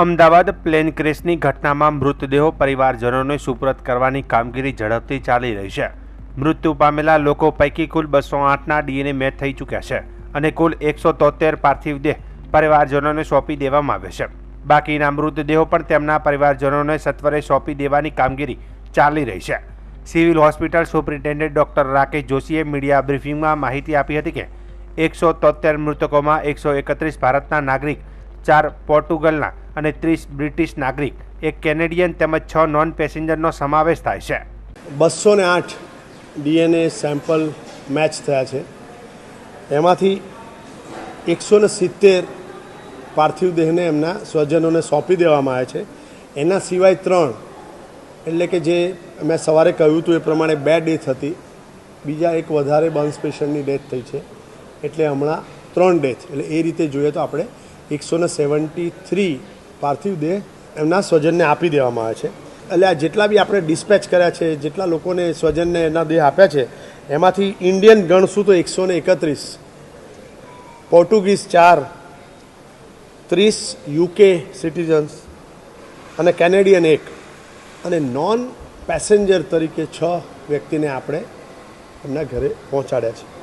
Ahmedabad plane ક્રેશની ઘટનામાં મૃતદેહો પરિવારજનોને સુપરત કરવાની કામગીરી ઝડપથી ચાલી રહી છે. મૃત્યુ પામેલા લોકો પૈકી કુલ બસો આઠના ડીએનએ મેચ થઈ ચૂક્યા છે અને કુલ એકસો તોતેર પાર્થિવ દેહ પરિવારજનોને સોંપી દેવામાં આવ્યો છે. બાકીના મૃતદેહો પણ તેમના પરિવારજનોને સત્વરે સોંપી દેવાની કામગીરી ચાલી રહી છે. Civil hospital superintendent doctor Rakesh જોશીએ મીડિયા બ્રિફિંગમાં માહિતી આપી હતી કે, એકસો તોતેર મૃતકોમાં એકસો એકત્રીસ ભારતના નાગરિક, ચાર પોર્ટુગલના અને ત્રીસ બ્રિટિશ નાગરિક, એક કેનેડિયન તેમજ છ નોન પેસેન્જરનો સમાવેશ થાય છે. બસો ને આઠ ડીએનએ સેમ્પલ મેચ થયા છે. એમાંથી એકસો ને સિત્તેર પાર્થિવ દેહને એમના સ્વજનોને સોંપી દેવામાં આવ્યા છે. એના સિવાય ત્રણ, એટલે કે જે મેં સવારે કહ્યું હતું એ પ્રમાણે બે ડેથ હતી. બીજા એક વધારે બન્સ પેશન્ટની ડેથ થઈ છે. એટલે હમણાં ત્રણ ડેથ એટલે એ રીતે જોઈએ તો આપણે એકસો ને સેવન્ટી થ્રી પાર્થિવ દેહ એમના સ્વજનને આપી દેવામાં આવે છે. એટલે આ જેટલા બી આપણે ડિસ્પેચ કર્યા છે, જેટલા લોકોને સ્વજનને એના દેહ આપ્યા છે, એમાંથી ઇન્ડિયન ગણશું તો એકસો ને એકત્રીસ પોર્ટુગીઝ ચાર, ત્રીસ યુકે સિટીઝન્સ અને કેનેડિયન એક. અને નોન પેસેન્જર તરીકે છ વ્યક્તિને આપણે એમના ઘરે પહોંચાડ્યા છે.